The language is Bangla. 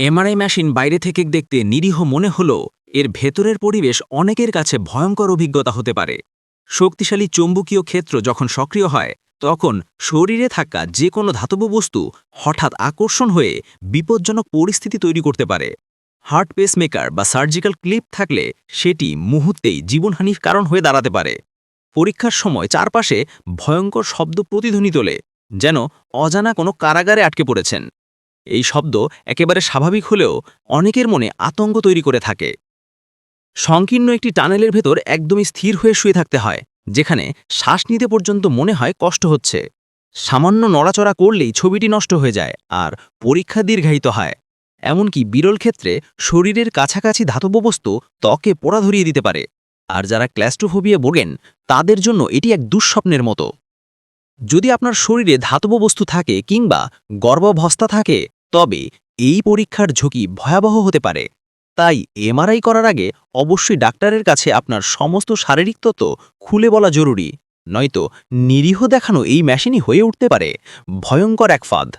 এমআরআই মেশিন বাইরে থেকে দেখতে নিরীহ মনে হলেও এর ভেতরের পরিবেশ অনেকের কাছে ভয়ঙ্কর অভিজ্ঞতা হতে পারে। শক্তিশালী চৌম্বকীয় ক্ষেত্র যখন সক্রিয় হয়, তখন শরীরে থাকা যে কোনো ধাতব বস্তু হঠাৎ আকর্ষণ হয়ে বিপজ্জনক পরিস্থিতি তৈরি করতে পারে। হার্ট পেসমেকার বা সার্জিক্যাল ক্লিপ থাকলে সেটি মুহূর্তেই জীবনহানির কারণ হয়ে দাঁড়াতে পারে। পরীক্ষার সময় চারপাশে ভয়ঙ্কর শব্দ প্রতিধ্বনি তোলে, যেন অজানা কোনো কারাগারে আটকে পড়েছেন। এই শব্দ একেবারে স্বাভাবিক হলেও অনেকের মনে আতঙ্ক তৈরি করে থাকে। সংকীর্ণ একটি টানেলের ভেতর একদমই স্থির হয়ে শুয়ে থাকতে হয়, যেখানে শ্বাস নিতে পর্যন্ত মনে হয় কষ্ট হচ্ছে। সামান্য নড়াচড়া করলেই ছবিটি নষ্ট হয়ে যায় আর পরীক্ষা দীর্ঘায়িত হয়। এমনকি বিরল ক্ষেত্রে শরীরের কাছাকাছি ধাতব বস্তু ত্বকে পোড়া ধরিয়ে দিতে পারে। আর যারা ক্ল্যাস্ট্রোফোবিয়া বোগেন তাদের জন্য এটি এক দুঃস্বপ্নের মতো। যদি আপনার শরীরে ধাতব বস্তু থাকে কিংবা গর্ভভস্তা থাকে তবে এই পরীক্ষার ঝুঁকি ভয়াবহ হতে পারে। তাই এমআরআই করার আগে অবশ্যই ডাক্তারের কাছে আপনার সমস্ত শারীরিক তত্ত্ব খুলে বলা জরুরি, নয়তো নিরীহ দেখানো এই মেশিনই হয়ে উঠতে পারে। ভয়ঙ্কর এক ফাঁদ।